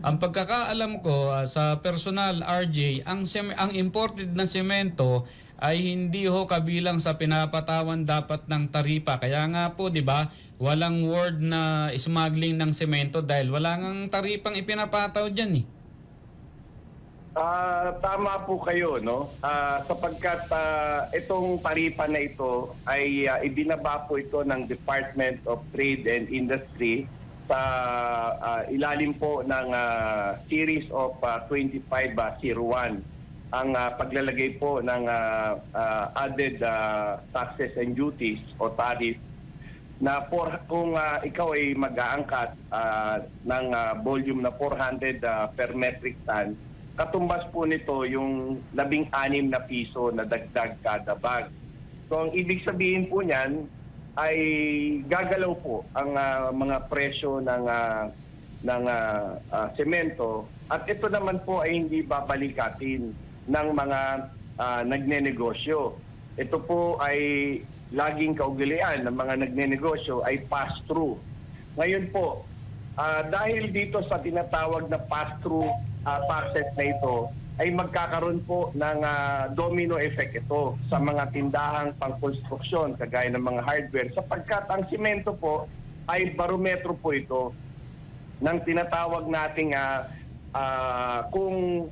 Ang pagkakaalam ko ah, sa personal RJ, ang sem- ang imported na semento ay hindi ho kabilang sa pinapatawan dapat ng taripa. Kaya nga po, 'di ba, walang word na smuggling ng semento dahil wala ngang taripang ipinapataw diyan eh. Ah, tama po kayo, no? Ah, sapagkat ah, itong taripa na ito ay ah, ibinaba po ito ng Department of Trade and Industry sa ah, ilalim po ng ah, series of ah, 2501 ang ah, paglalagay po ng ah, ah, added ah, taxes and duties o tariff na for, kung ah, ikaw ay mag-aangkat ah, ng ah, volume na 400 ah, per metric ton, katumbas po nito yung labing-anim na piso na dagdag kada bag. So ang ibig sabihin po niyan ay gagalaw po ang ah, mga presyo ng ah, ng ah, ah, semento at ito naman po ay hindi babalikatin ng mga ah, nagnenegosyo. Ito po ay laging kaugalian ng mga nagnenegosyo ay pass-through. Ngayon po, ah, dahil dito sa tinatawag na pass-through ah, taxes na ito, ay magkakaroon po ng ah, domino effect ito sa mga tindahang pangkonstruksyon kagaya ng mga hardware. Sapagkat ang simento po ay barometro po ito ng tinatawag nating ah, ah, kung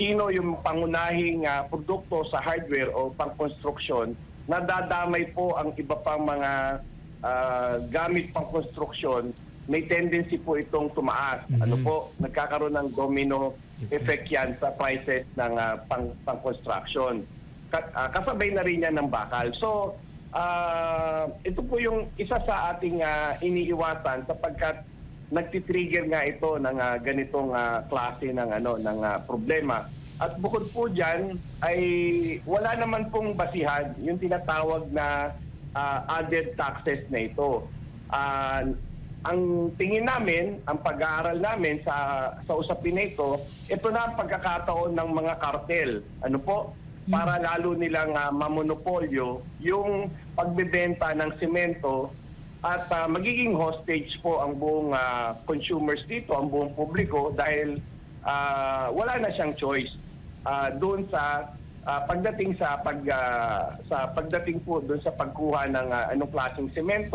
sino yung pangunahing ah, produkto sa hardware o pangkonstruksyon nadadamay po ang iba pang mga ah, gamit pang konstruksyon may tendency po itong tumaas. Ano Mhm. po, nagkakaroon ng domino effect yan sa prices ng ah, pang, pang-construction. Ka- ah, kasabay na rin yan ng bakal. So, ah, ito po yung isa sa ating ah, iniiwasan sapagkat nagtitrigger nga ito ng ah, ganitong ah, klase ng ano ng ah, problema. At bukod po diyan ay wala naman pong basihan yung tinatawag na ah, added taxes na ito. Ah, ang tingin namin, ang pag-aaral namin sa sa usapin na ito, ito na ang pagkakataon ng mga kartel. Ano po? Para lalo nilang ah, mamonopolyo yung pagbebenta ng semento at ah, magiging hostage po ang buong ah, consumers dito, ang buong publiko dahil ah, wala na siyang choice ah, doon sa ah, pagdating sa pag ah, sa pagdating po doon sa pagkuha ng ah, anong klaseng semento